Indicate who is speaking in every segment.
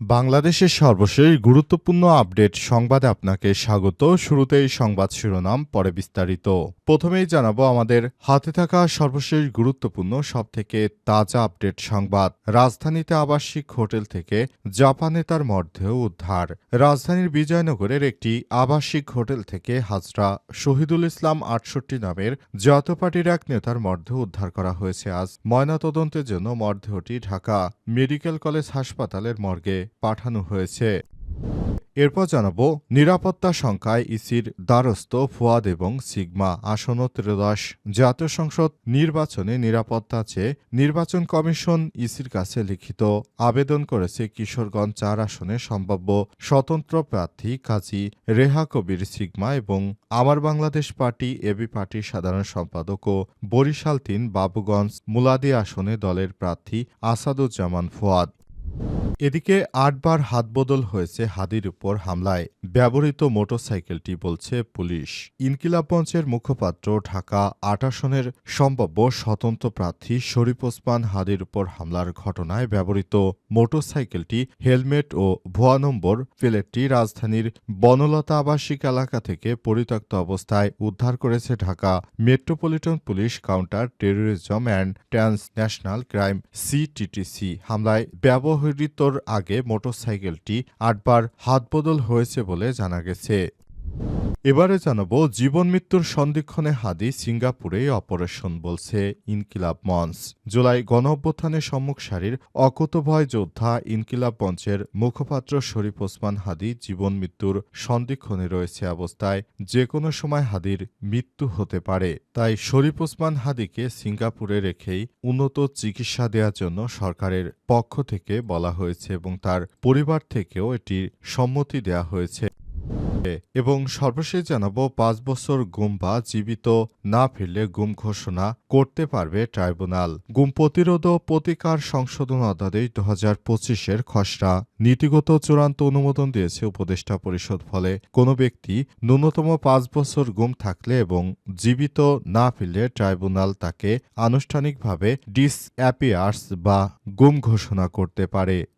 Speaker 1: বাংলাদেশের সর্বশেষ গুরুত্বপূর্ণ আপডেট সংবাদে আপনাকে স্বাগত। শুরুতেই সংবাদ শিরোনাম, পরে বিস্তারিত। প্রথমেই জানাব আমাদের হাতে থাকা সর্বশেষ গুরুত্বপূর্ণ, সবথেকে তাজা আপডেট সংবাদ। রাজধানীতে আবাসিক হোটেল থেকে জাপানে তার মর্ধেও উদ্ধার। রাজধানীর বিজয়নগরের একটি আবাসিক হোটেল থেকে হাজরা শহীদুল ইসলাম আটষট্টি নামের জাতীয় পার্টির এক নেতার মর্ধেহ উদ্ধার করা হয়েছে আজ। ময়নাতদন্তের জন্য মর্ধেহটি ঢাকা মেডিকেল কলেজ হাসপাতালের মর্গে পাঠানো হয়েছে। এরপর জানাব, নিরাপত্তা সংখ্যায় ইসির দ্বারস্থ ফুয়াদ এবং সিগমা আসন ত্রয়োদশ জাতীয় সংসদ নির্বাচনে নিরাপত্তা চেয়ে নির্বাচন কমিশন ইসির কাছে লিখিত আবেদন করেছে কিশোরগঞ্জ চার আসনে সম্ভাব্য স্বতন্ত্র প্রার্থী কাজী রেহা কবির সিগমা এবং আমার বাংলাদেশ পার্টি এবি পার্টির সাধারণ সম্পাদক ও বরিশাল তিন বাবুগঞ্জ মুলাদি আসনে দলের প্রার্থী আসাদুজ্জামান ফুয়াদ। এদিকে আটবার হাতবদল হয়েছে হাদির উপর হামলায় ব্যবহৃত মোটরসাইকেলটি, বলছে পুলিশ। ইনকিলাব মঞ্চের মুখপাত্র, ঢাকা আট আসনের সম্ভাব্য স্বতন্ত্র প্রার্থী শরীফ ওসমান হাদির উপর হামলার ঘটনায় ব্যবহৃত মোটরসাইকেলটি হেলমেট ও ভুয়া নম্বর প্লেটটি রাজধানীর বনলতা আবাসিক এলাকা থেকে পরিত্যক্ত অবস্থায় উদ্ধার করেছে Dhaka metropolitan police counter terrorism and transnational crime CTTC. হামলায় ব্যবহৃতর আগে মোটরসাইকেলটি আটবার হাতবদল হয়েছে বলে জানা গেছে। এবারে জানাব, জীবন মৃত্যুর সন্দিক্ষণে হাদি সিঙ্গাপুরে অপারেশন বলছে ইনকিলাব মঞ্চ। জুলাই গণ অভ্যুত্থানের সম্মুখ সারির অকুতভয় যোদ্ধা ইনকিলাব মঞ্চের মুখপাত্র শরীফ ওসমান হাদি জীবন মৃত্যুর সন্দিক্ষণে রয়েছে অবস্থায়। যে কোনো সময় হাদির মৃত্যু হতে পারে। তাই শরীফ ওসমান হাদিকে সিঙ্গাপুরে রেখেই উন্নত চিকিৎসা দেওয়ার জন্য সরকারের পক্ষ থেকে বলা হয়েছে এবং তার পরিবার থেকেও এটির সম্মতি দেওয়া হয়েছে। এবং সর্বশেষ জানাব, পাঁচ বছর গুম বা জীবিত না ফিরলে গুম ঘোষণা করতে পারবে ট্রাইব্যুনাল। গুম প্রতিরোধ ও প্রতিকার সংশোধন অধ্যাদেশ দু হাজার পঁচিশের খসড়া। নীতিগত চূড়ান্ত অনুমোদন দিয়েছে উপদেষ্টা পরিষদ ফলে। কোনো ব্যক্তি ন্যূনতম পাঁচ বছর গুম থাকলে এবং জীবিত না ফিরলে ট্রাইব্যুনাল তাকে আনুষ্ঠানিকভাবে ডিসঅ্যাপিয়ার্স বা গুম ঘোষণা করতে পারে।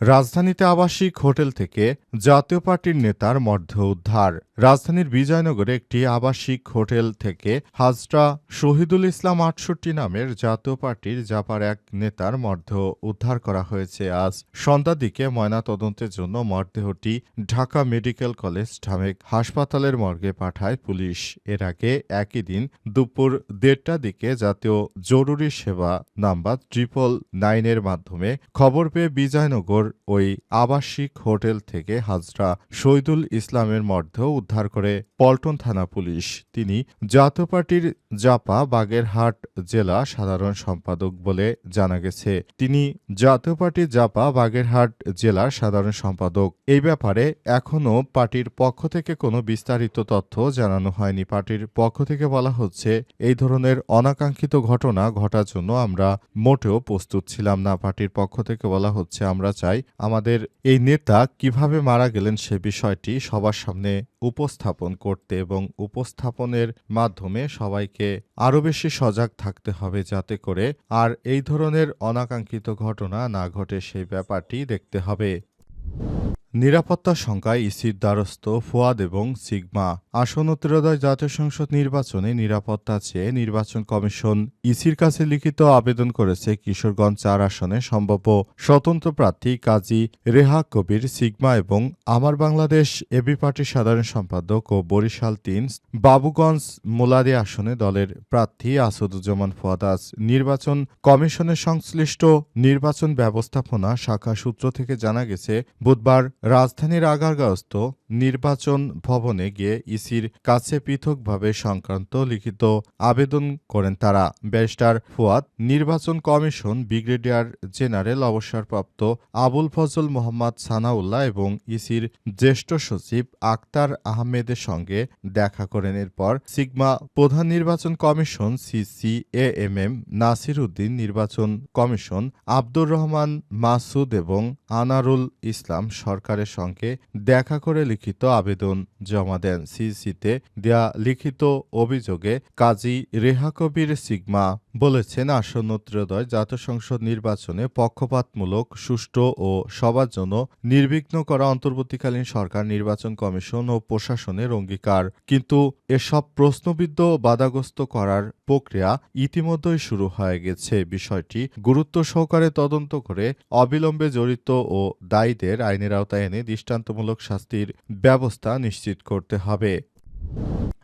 Speaker 1: রাজধানীতে আবাসিক হোটেল থেকে জাতীয় পার্টির নেতার মর্ধ উদ্ধার। রাজধানীর বিজয়নগরে একটি আবাসিক হোটেল থেকে হাজরা শহীদুল ইসলাম আটষট্টি নামের জাতীয় পার্টির জাপার এক নেতার মর্ধ উদ্ধার করা হয়েছে। আজ সন্ধ্যার দিকে ময়নাতদন্তের জন্য মরদেহটি ঢাকা মেডিকেল কলেজ ঢামেক হাসপাতালের মর্গে পাঠায় পুলিশ। এর আগে একই দিন দুপুর দেড়টার দিকে জাতীয় জরুরি সেবা নাম্বার ট্রিপল নাইনের মাধ্যমে খবর পেয়ে বিজয়নগর ওই আবাসিক হোটেল থেকে হাজরা শহীদুল ইসলামের মর্ধেও উদ্ধার করে পল্টন থানা পুলিশ। তিনি জাতীয় পার্টির জাপা বাগেরহাট জেলা সাধারণ সম্পাদক বলে জানা গেছে। তিনি জাতীয় পার্টির জাপা বাগেরহাট জেলার সাধারণ সম্পাদক। এই ব্যাপারে এখনও পার্টির পক্ষ থেকে কোনো বিস্তারিত তথ্য জানানো হয়নি। পার্টির পক্ষ থেকে বলা হচ্ছে, এই ধরনের অনাকাঙ্ক্ষিত ঘটনা ঘটার জন্য আমরা মোটেও প্রস্তুত ছিলাম না। পার্টির পক্ষ থেকে বলা হচ্ছে, আমরা চাই আমাদের এই নেতা কীভাবে মারা গেলেন সে বিষয়টি সবার সামনে উপস্থাপন করতে এবং উপস্থাপনের মাধ্যমে সবাইকে আরও বেশি সজাগ থাকতে হবে যাতে করে আর এই ধরনের অনাকাঙ্ক্ষিত ঘটনা না ঘটে সেই ব্যাপারটি দেখতে হবে। নিরাপত্তা শঙ্কায় ইসির দ্বারস্থ ফুয়াদ এবং সিগমা আসন্ন ত্রয়োদশ জাতীয় সংসদ নির্বাচনে নিরাপত্তা চেয়ে নির্বাচন কমিশন ইসির কাছে লিখিত আবেদন করেছে কিশোরগঞ্জ চার আসনে সম্ভাব্য স্বতন্ত্র প্রার্থী কাজী রেহা কবির, সিগমা এবং আমার বাংলাদেশ এবি পার্টির সাধারণ সম্পাদক ও বরিশাল তিন বাবুগঞ্জ মোলাদি আসনে দলের প্রার্থী আসাদুজ্জামান ফুয়াদাস নির্বাচন কমিশনের সংশ্লিষ্ট নির্বাচন ব্যবস্থাপনা শাখা সূত্র থেকে জানা গেছে, বুধবার রাজধানীর আগারগাঁওস্থ নির্বাচন ভবনে গিয়ে ইসির কাছে পৃথকভাবে সংক্রান্ত লিখিত আবেদন করেন তারা। ব্যারিস্টার ফুয়াদ, নির্বাচন কমিশন, ব্রিগেডিয়ার জেনারেল অবসরপ্রাপ্ত আবুল ফজল মোহাম্মদ সানাউল্লাহ এবং ইসির জ্যেষ্ঠ সচিব আক্তার আহমেদের সঙ্গে দেখা করেন। এরপর সিগমা প্রধান নির্বাচন কমিশন সিসি এম এম নাসির উদ্দিন নির্বাচন কমিশন, আব্দুর রহমান মাসুদ এবং আনারুল ইসলাম সরকারের সঙ্গে দেখা করে লিখিত আবেদন জমা দেন সিসিতে। দেয়া লিখিত অভিযোগে কাজী রেহা কবির সিগমা বলেছেন আসন্ন ত্রয়োদশ জাতীয় সংসদ নির্বাচনে পক্ষপাতমূলক, সুষ্ঠু ও সবার জন্য নির্বিঘ্ন করা অন্তর্বর্তীকালীন সরকার, নির্বাচন কমিশন ও প্রশাসনের অঙ্গীকার। কিন্তু এসব প্রশ্নবিদ্ধ বাধাগ্রস্ত করার প্রক্রিয়া ইতিমধ্যেই শুরু হয়ে গেছে। বিষয়টি গুরুত্ব সহকারে তদন্ত করে অবিলম্বে জড়িত ও দায়ীদের আইনের আওতায় এনে দৃষ্টান্তমূলক শাস্তির ব্যবস্থা নিশ্চিত করতে হবে।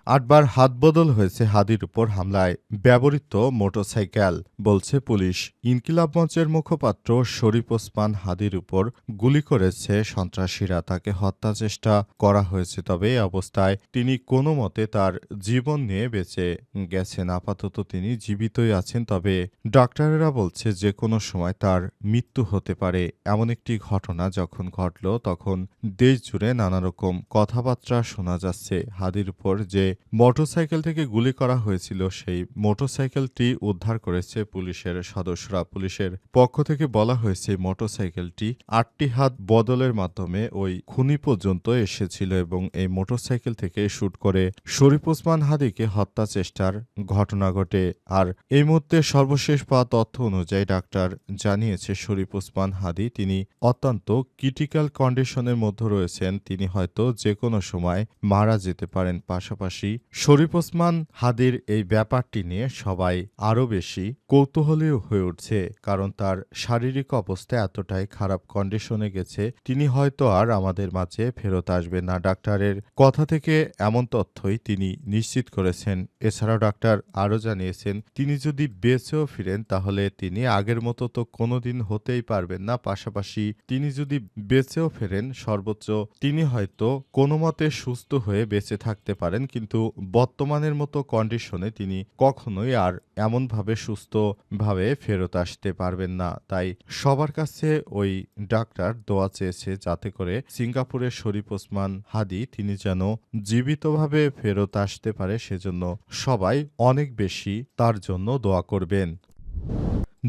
Speaker 1: আটবার হাতবদল হয়েছে হাদির উপর হামলায়। ব্যবহৃত মোটরসাইকেল, বলছে পুলিশ। ইনকিলাব মঞ্চের মুখপাত্র শরীফ ওসমান হাদির উপর গুলি করেছে সন্ত্রাসীরা। তাকে হত্যা চেষ্টা করা হয়েছে, তবে অবস্থায় তিনি কোনো মতে তার জীবন নিয়ে বেঁচে গেছেন। আপাতত তিনি জীবিতই আছেন, তবে ডাক্তারেরা বলছে যে কোনো সময় তার মৃত্যু হতে পারে। এমন একটি ঘটনা যখন ঘটল, তখন দেশ জুড়ে নানা রকম কথাবার্তা শোনা যাচ্ছে হাদির উপর যে মোটরসাইকেল থেকে গুলি করা হয়েছিল, সেই মোটরসাইকেলটি উদ্ধার করেছে পুলিশের সদস্যরা। পুলিশের পক্ষ থেকে বলা হয়েছে, মোটরসাইকেলটি আটটি হাত বদলের মাধ্যমে ওই খুনি পর্যন্ত এসেছিল এবং এই মোটরসাইকেল থেকে শুট করে শরীফ ওসমান হাদিকে হত্যা চেষ্টার ঘটনা ঘটে। আর এই মুহূর্তে সর্বশেষ পাওয়া তথ্য অনুযায়ী ডাক্তার জানিয়েছে, শরীফ ওসমান হাদি তিনি অত্যন্ত ক্রিটিক্যাল কন্ডিশনের মধ্যে রয়েছেন। তিনি হয়তো যে কোনো সময় মারা যেতে পারেন। পাশাপাশি শরীফ ওসমান হাদির এই ব্যাপারটি নিয়ে সবাই আরও বেশি কৌতূহলীয় হয়ে উঠছে, কারণ তার শারীরিক অবস্থা এতটাই খারাপ কন্ডিশনে গেছে, তিনি হয়তো আর আমাদের মাঝে ফেরত আসবেন না। ডাক্তারের কথা থেকে এমন তথ্যই তিনি নিশ্চিত করেছেন। এছাড়াও ডাক্তার আরও জানিয়েছেন, তিনি যদি বেঁচেও ফিরেন, তাহলে তিনি আগের মতো তো কোনোদিন হতেই পারবেন না। পাশাপাশি তিনি যদি বেঁচেও ফেরেন, সর্বোচ্চ তিনি হয়তো কোনো মতে সুস্থ হয়ে বেঁচে থাকতে পারেন, কিন্তু বর্তমানের মতো কন্ডিশনে তিনি কখনোই আর এমনভাবে সুস্থভাবে ফেরত আসতে পারবেন না। তাই সবার কাছে ওই ডাক্তার দোয়া চেয়েছে যাতে করে সিঙ্গাপুরের শরীফ ওসমান হাদি তিনি যেন জীবিতভাবে ফেরত আসতে পারে, সেজন্য সবাই অনেক বেশি তার জন্য দোয়া করবেন।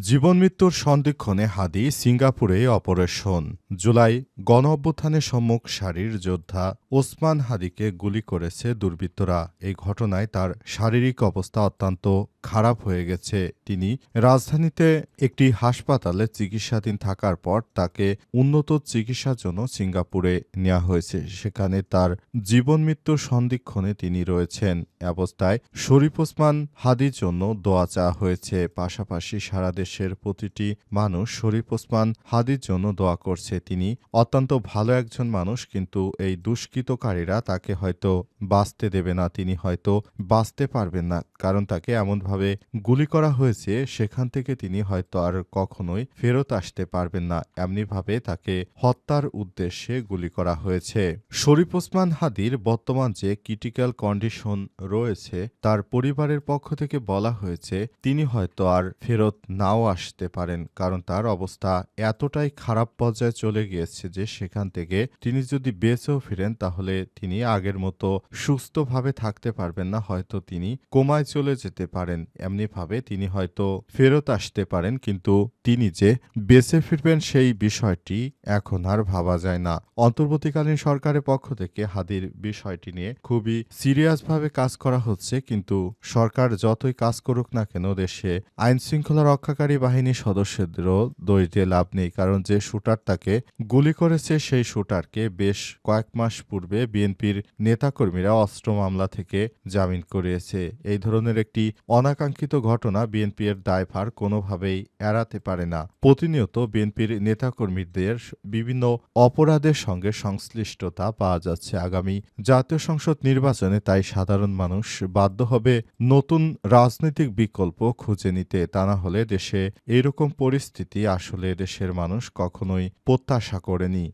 Speaker 1: জীবন মৃত্যুর সন্দিক্ষণে হাদি সিঙ্গাপুরে অপারেশন। জুলাই গণ অভ্যুত্থানের সম্মুখ সারির যোদ্ধা ওসমান হাদিকে গুলি করেছে দুর্বৃত্তরা। এই ঘটনায় তার শারীরিক অবস্থা অত্যন্ত খারাপ হয়ে গেছে তিনি। রাজধানীতে একটি হাসপাতালে চিকিৎসাধীন থাকার পর তাকে উন্নত চিকিৎসার জন্য সিঙ্গাপুরে নেওয়া হয়েছে। সেখানে তার জীবন মৃত্যুর সন্দিক্ষণে তিনি রয়েছেন। অবস্থায় শরীফ ওসমান হাদির জন্য দোয়া চাওয়া হয়েছে। পাশাপাশি সারা দেশের প্রতিটি মানুষ শরীফ ওসমান হাদির জন্য দোয়া করছে। তিনি অত্যন্ত ভালো একজন মানুষ, কিন্তু এই দুষ্কৃতকারীরা তাকে হয়তো বাঁচতে দেবে না। তিনি হয়তো বাঁচতে পারবেন না, কারণ তাকে এমনভাবে গুলি করা হয়েছে, সেখান থেকে তিনি হয়তো আর কখনোই ফেরত আসতে পারবেন না। এমনিভাবে তাকে হত্যার উদ্দেশ্যে গুলি করা হয়েছে। শরীফ ওসমান হাদির বর্তমান যে ক্রিটিক্যাল কন্ডিশন রয়েছে, তার পরিবারের পক্ষ থেকে বলা হয়েছে, তিনি হয়তো আর ফেরত নাও আসতে পারেন, কারণ তার অবস্থা এতটাই খারাপ পর্যায়ে চলে গিয়েছে যে সেখান থেকে তিনি যদি বেঁচেও ফিরেন, তাহলে তিনি আগের মতো সুস্থভাবে থাকতে পারবেন না। হয়তো তিনি কোমায় চলে যেতে পারেন। এমনিভাবে তিনি হয়তো ফেরত আসতে পারেন, কিন্তু তিনি যে বেঁচে ফিরবেন সেই বিষয়টি এখন আর ভাবা যায় না। অন্তর্বর্তীকালীন সরকারের পক্ষ থেকে হাদির বিষয়টি নিয়ে খুবই সিরিয়াসভাবে কাজ করা হচ্ছে, কিন্তু সরকার যতই কাজ করুক না কেন, দেশে আইন শৃঙ্খলা রক্ষাকারী বাহিনীর সদস্যদেরও দোষ লাভ নেই, কারণ যে শুটার তাকে গুলি করেছে সেই শুটারকে বেশ কয়েক মাস পূর্বে বিএনপির নেতাকর্মীরা অস্ত্র মামলা থেকে জামিন করিয়েছে। এই ধরনের একটি অনাকাঙ্ক্ষিত ঘটনা বিএনপি এর দায়ভার কোনোভাবেই এড়াতে পারে না। প্রতিনিয়ত বিএনপির নেতাকর্মীদের বিভিন্ন অপরাধের সঙ্গে সংশ্লিষ্টতা পাওয়া যাচ্ছে। আগামী জাতীয় সংসদ নির্বাচনে তাই সাধারণ মানুষ বাধ্য হবে নতুন রাজনৈতিক বিকল্প খুঁজে নিতে। তা না হলে দেশে এরকম পরিস্থিতি আসলে দেশের মানুষ কখনোই প্রত্যাশা করেনি।